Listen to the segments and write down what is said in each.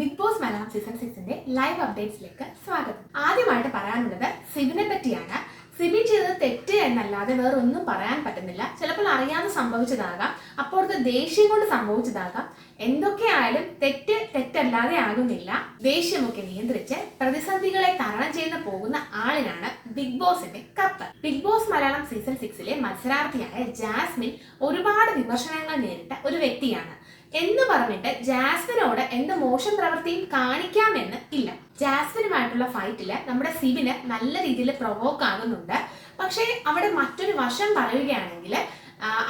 Big boss Malayalam season സിക്സിന്റെ live അപ്ഡേറ്റ്സിലേക്ക് സ്വാഗതം. ആദ്യമായിട്ട് പറയാനുള്ളത് സിബിനെ പറ്റിയാണ്. സിബി ചെയ്തത് തെറ്റ് എന്നല്ലാതെ വേറെ ഒന്നും പറയാൻ പറ്റുന്നില്ല. ചിലപ്പോൾ അറിയാതെ സംഭവിച്ചതാകാം. അപ്പോഴത്തെ ദേഷ്യം കൊണ്ട് സംഭവിച്ചതാകാം. എന്തൊക്കെയായാലും തെറ്റ് തെറ്റല്ലാതെ ആകുന്നില്ല. ദേഷ്യമൊക്കെ നിയന്ത്രിച്ച് പ്രതിസന്ധികളെ തരണം ചെയ്യുന്ന പോകുന്ന ആളിനാണ് ബിഗ് ബോസിന്റെ cup. Big boss Malayalam season സിക്സിലെ മത്സരാർത്ഥിയായ ജാസ്മിൻ ഒരുപാട് വിമർശനങ്ങൾ നേരിട്ട ഒരു വ്യക്തിയാണ്. എന്ന് പറഞ്ഞിട്ട് ജാസ്മിനോട് എന്ത് മോശം പ്രവൃത്തിയും കാണിക്കാമെന്ന് ഇല്ല. ജാസ്മിനുമായിട്ടുള്ള ഫൈറ്റിൽ നമ്മുടെ സിബിന് നല്ല രീതിയിൽ പ്രൊവോക്ക് ആകുന്നുണ്ട്. പക്ഷേ അവിടെ മറ്റൊരു വശം പറയുകയാണെങ്കിൽ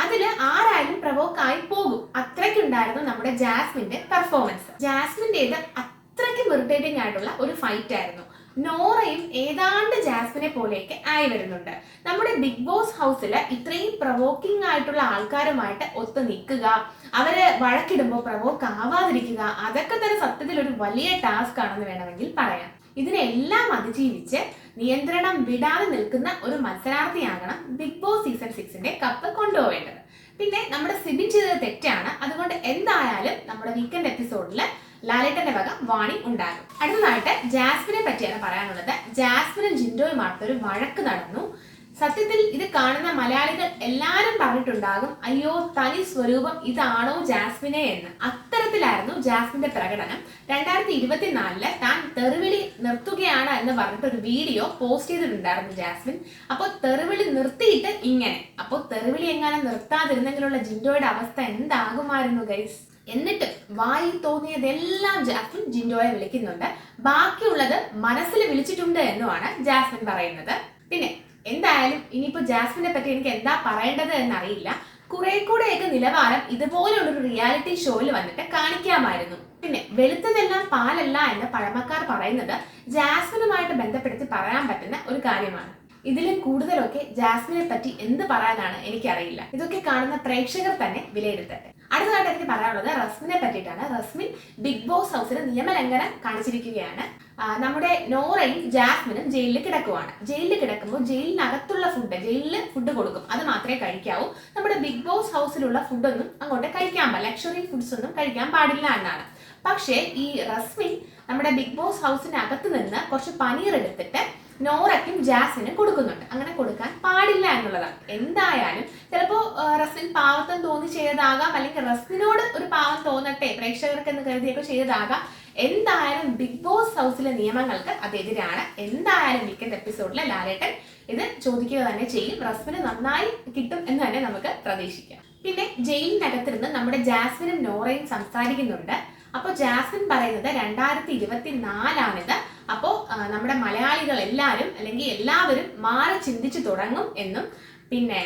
അതിൽ ആരായാലും പ്രൊവോക്ക് ആയി പോകും. അത്രയ്ക്കുണ്ടായിരുന്നു നമ്മുടെ ജാസ്മിന്റെ പെർഫോമൻസ് ജാസ്മിന്റെത് അത്രയ്ക്കും ഇറിറ്റേറ്റിംഗ് ആയിട്ടുള്ള ഒരു ഫൈറ്റ് ആയിരുന്നു. നോറയും ഏതാണ്ട് ജാസ്മിനെ പോലെയൊക്കെ ആയി വരുന്നുണ്ട്. നമ്മുടെ ബിഗ് ബോസ് ഹൗസിൽ ഇത്രയും പ്രവോക്കിംഗ് ആയിട്ടുള്ള ആൾക്കാരുമായിട്ട് ഒത്തു നിൽക്കുക അവർ വഴക്കിടുമ്പോൾ പ്രവോക്ക് ആവാതിരിക്കുക അതൊക്കെ തന്നെ സത്യത്തിൽ ഒരു വലിയ ടാസ്ക് ആണെന്ന് വേണമെങ്കിൽ പറയാം. ഇതിനെല്ലാം അതിജീവിച്ച് നിയന്ത്രണം വിടാതെ നിൽക്കുന്ന ഒരു മത്സരാർത്ഥിയാകണം ബിഗ് ബോസ് സീസൺ സിക്സിന്റെ കപ്പ് കൊണ്ടുപോവേണ്ടത് പിന്നെ നമ്മുടെ സിബിൻ ചെയ്തത് തെറ്റാണ്. അതുകൊണ്ട് എന്തായാലും നമ്മുടെ വീക്കെൻഡ് എപ്പിസോഡിൽ ലാലേട്ടന്റെ വക വാണി ഉണ്ടാകും. അടുത്തതായിട്ട് ജാസ്മിനെ പറ്റിയാണ് പറയാനുള്ളത്. ജാസ്മിനും ജിൻഡോയുമായിട്ട് ഒരു വഴക്ക് നടന്നു. സത്യത്തിൽ ഇത് കാണുന്ന മലയാളികൾ എല്ലാരും പറഞ്ഞിട്ടുണ്ടാകും അയ്യോ തനി സ്വരൂപം ഇതാണോ ജാസ്മിനെ? എന്ന്. അത്തരത്തിലായിരുന്നു ജാസ്മിന്റെ പ്രകടനം. രണ്ടായിരത്തി ഇരുപത്തിനാലിൽ താൻ തെറിവിളി നിർത്തുകയാണ് എന്ന് പറഞ്ഞിട്ട് ഒരു വീഡിയോ പോസ്റ്റ് ചെയ്തിട്ടുണ്ടായിരുന്നു ജാസ്മിൻ. അപ്പോൾ തെറിവിളി നിർത്തിയിട്ട് ഇങ്ങനെ. അപ്പോൾ തെറിവിളി എങ്ങാനും നിർത്താതിരുന്നെങ്കിലുള്ള ജിൻഡോയുടെ അവസ്ഥ എന്താകുമായിരുന്നു ഗൈസ്? എന്നിട്ട് വായി തോന്നിയതെല്ലാം ജാസ്മിൻ ജിൻഡോയെ വിളിക്കുന്നുണ്ട്. ബാക്കിയുള്ളത് മനസ്സിൽ വിളിച്ചിട്ടുണ്ട് എന്നുമാണ് ജാസ്മിൻ പറയുന്നത്. പിന്നെ എന്തായാലും ഇനിയിപ്പോ ജാസ്മിനെ പറ്റി എനിക്ക് എന്താ പറയേണ്ടത് എന്നറിയില്ല. കുറെ കൂടെയൊക്കെ നിലവാരം ഇതുപോലുള്ളൊരു റിയാലിറ്റി ഷോയിൽ വന്നിട്ട് കാണിക്കാമായിരുന്നു. പിന്നെ വെളുത്തതെല്ലാം പാലല്ല എന്ന് പഴമക്കാർ പറയുന്നത് ജാസ്മിനുമായിട്ട് ബന്ധപ്പെടുത്തി പറയാൻ പറ്റുന്ന ഒരു കാര്യമാണ്. ഇതിലും കൂടുതലൊക്കെ ജാസ്മിനെ പറ്റി എന്ത് പറയാനാണ് എനിക്കറിയില്ല. ഇതൊക്കെ കാണുന്ന പ്രേക്ഷകർ തന്നെ വിലയിരുത്തട്ടെ. അടുത്തതായിട്ട് എനിക്ക് പറയാനുള്ളത് റസ്മിനെ പറ്റിയിട്ടാണ്. റസ്മിൻ ബിഗ് ബോസ് ഹൗസിൽ നിയമലംഘനം കാണിച്ചിരിക്കുകയാണ്. നമ്മുടെ നോറയും ജാസ്മിനും ജയിലിൽ കിടക്കുവാണ്. ജയിലിൽ കിടക്കുമ്പോൾ ജയിലിനകത്തുള്ള ഫുഡ് ജയിലിൽ ഫുഡ് കൊടുക്കും. അത് മാത്രമേ കഴിക്കാവൂ. നമ്മുടെ ബിഗ് ബോസ് ഹൗസിലുള്ള ഫുഡൊന്നും അങ്ങോട്ട് കഴിക്കാൻ പാടില്ല. ലക്ഷറി ഫുഡ്സ് ഒന്നും കഴിക്കാൻ പാടില്ല എന്നാണ്. പക്ഷേ ഈ റസ്മിൻ നമ്മുടെ ബിഗ് ബോസ് ഹൗസിനകത്ത് നിന്ന് കുറച്ച് പനീർ എടുത്തിട്ട് നോറയ്ക്കും ജാസ്മിനും കൊടുക്കുന്നുണ്ട്. അങ്ങനെ കൊടുക്കാൻ പാടില്ല എന്നുള്ളതാണ്. എന്തായാലും ചിലപ്പോൾ റസ്മിൻ പാവത്തം തോന്നി ചെയ്തതാകാം അല്ലെങ്കിൽ റസ്മിനോട് ഒരു പാവം തോന്നട്ടെ പ്രേക്ഷകർക്ക് എന്ന് കരുതിയൊക്കെ ചെയ്തതാകാം. എന്തായാലും ബിഗ് ബോസ് ഹൗസിലെ നിയമങ്ങൾക്ക് അതെതിരാണ്. എന്തായാലും വീക്കെൻഡ് എപ്പിസോഡിലെ ലാലേട്ടൻ ഇത് ചോദിക്കുക തന്നെ ചെയ്യും. റസ്മിന് നന്നായി കിട്ടും എന്ന് തന്നെ നമുക്ക് പ്രതീക്ഷിക്കാം. പിന്നെ ജയിലിനകത്തിരുന്ന് നമ്മുടെ ജാസ്മിനും നോറയും സംസാരിക്കുന്നുണ്ട്. അപ്പോൾ ജാസ്മിൻ പറയുന്നത് രണ്ടായിരത്തി ഇരുപത്തി നാലാണിത് അപ്പോൾ നമ്മുടെ മലയാളികൾ എല്ലാവരും അല്ലെങ്കിൽ എല്ലാവരും മാറി ചിന്തിച്ചു തുടങ്ങും എന്നും. പിന്നെ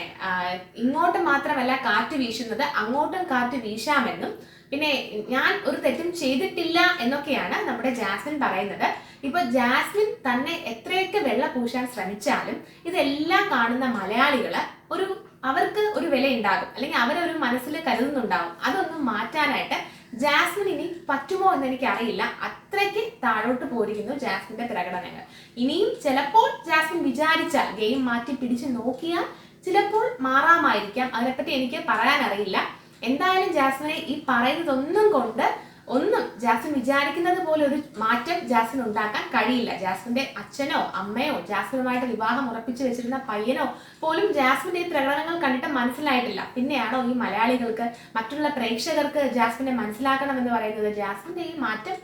ഇങ്ങോട്ട് മാത്രമല്ല കാറ്റ് വീശുന്നത് അങ്ങോട്ടും കാറ്റ് വീശാമെന്നും. പിന്നെ ഞാൻ ഒരു തെറ്റും ചെയ്തിട്ടില്ല എന്നൊക്കെയാണ് നമ്മുടെ ജാസ്മിൻ പറയുന്നത്. ഇപ്പൊ ജാസ്മിൻ തന്നെ എത്രയൊക്കെ വെള്ള പൂശാൻ ശ്രമിച്ചാലും ഇതെല്ലാം കാണുന്ന മലയാളികൾ ഒരു അവർക്ക് ഒരു വില ഉണ്ടാകും അല്ലെങ്കിൽ അവരൊരു മനസ്സിൽ കരുതുന്നുണ്ടാകും അതൊന്നും മാറ്റാനായിട്ട് ജാസ്മിൻ ഇനി പറ്റുമോ എന്ന് എനിക്ക് അറിയില്ല അത്രയ്ക്ക് താഴോട്ട് പോയിരിക്കുന്നു ജാസ്മിന്റെ പ്രകടനങ്ങൾ. ഇനിയും ചിലപ്പോൾ ജാസ്മിൻ വിചാരിച്ചാൽ ഗെയിം മാറ്റി പിടിച്ച് നോക്കിയാൽ ചിലപ്പോൾ മാറാമായിരിക്കാം. അതിനെപ്പറ്റി എനിക്ക് പറയാൻ അറിയില്ല. എന്തായാലും ജാസ്മിനെ ഈ പറയുന്നതൊന്നും കൊണ്ട് ഒന്നും ജാസ്മിൻ വിചാരിക്കുന്നത് പോലെ ഒരു മാറ്റം ജാസ്മിൻ ഉണ്ടാക്കാൻ കഴിയില്ല. ജാസ്മിന്റെ അച്ഛനോ അമ്മയോ ജാസ്മിനുമായിട്ട് വിവാഹം ഉറപ്പിച്ചു വെച്ചിരുന്ന പയ്യനോ പോലും ജാസ്മിന്റെ ഈ പ്രകടനങ്ങൾ കണ്ടിട്ട് മനസ്സിലായിട്ടില്ല. പിന്നെയാണോ ഈ മലയാളികൾക്ക് മറ്റുള്ള പ്രേക്ഷകർക്ക് ജാസ്മിനെ മനസ്സിലാക്കണം എന്ന് പറയുന്നത്? ജാസ്മിന്റെ ഈ മാറ്റം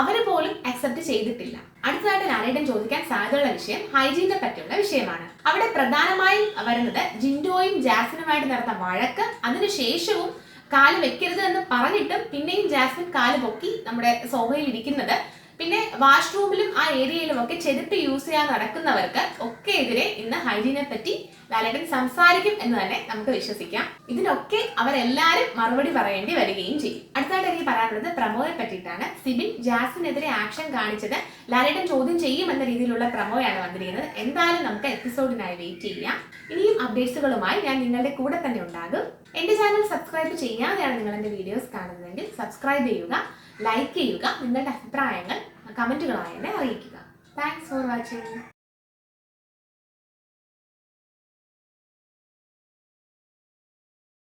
അവർ പോലും അക്സെപ്റ്റ് ചെയ്തിട്ടില്ല. അടുത്തതായിട്ട് ലാലേട്ടൻ ചോദിക്കാൻ സാധ്യതയുള്ള വിഷയം ഹൈജീനെ പറ്റിയുള്ള വിഷയമാണ്. അവിടെ പ്രധാനമായും വരുന്നത് ജിൻഡോയും ജാസിനുമായിട്ട് നടന്ന വഴക്ക് അതിനുശേഷവും കാൽ വെക്കരുത് എന്ന് പറഞ്ഞിട്ടും പിന്നെയും ജാസ്മിൻ കാൽ പൊക്കി നമ്മുടെ സോഫയിൽ ഇരിക്കുന്നത്. പിന്നെ വാഷ്റൂമിലും ആ ഏരിയയിലും ഒക്കെ ചെരുപ്പ് യൂസ് ചെയ്യാൻ നടക്കുന്നവർക്ക് എതിരെ ഇന്ന് ഹൈജീനെ പറ്റി ലാലേട്ടൻ സംസാരിക്കും എന്ന് തന്നെ നമുക്ക് വിശ്വസിക്കാം. ഇതിനൊക്കെ അവരെല്ലാരും മറുപടി പറയേണ്ടി വരികയും ചെയ്യും. അടുത്തായിട്ട് എനിക്ക് പറയാനുള്ളത് പ്രമോയെ പറ്റിയിട്ടാണ്. സിബിൻ ജാസിനെതിരെ ആക്ഷൻ കാണിച്ചത് ലാലേട്ടൻ ചോദ്യം ചെയ്യും എന്ന രീതിയിലുള്ള പ്രമോയാണ് വന്നിരിക്കുന്നത്. എന്തായാലും നമുക്ക് എപ്പിസോഡിനായി വെയിറ്റ് ചെയ്യാം. ഇനിയും അപ്ഡേറ്റ്സുകളുമായി ഞാൻ നിങ്ങളുടെ കൂടെ തന്നെ ഉണ്ടാകും. എന്റെ ചാനൽ സബ്സ്ക്രൈബ് ചെയ്യാതെയാണ് നിങ്ങൾ എന്റെ വീഡിയോസ് കാണുന്നതെങ്കിൽ സബ്സ്ക്രൈബ് ചെയ്യുക ലൈക്ക് ചെയ്യുക നിങ്ങളുടെ അഭിപ്രായങ്ങൾ കമന്റുകളായി എന്നെ അറിയിക്കുക. Thanks for watching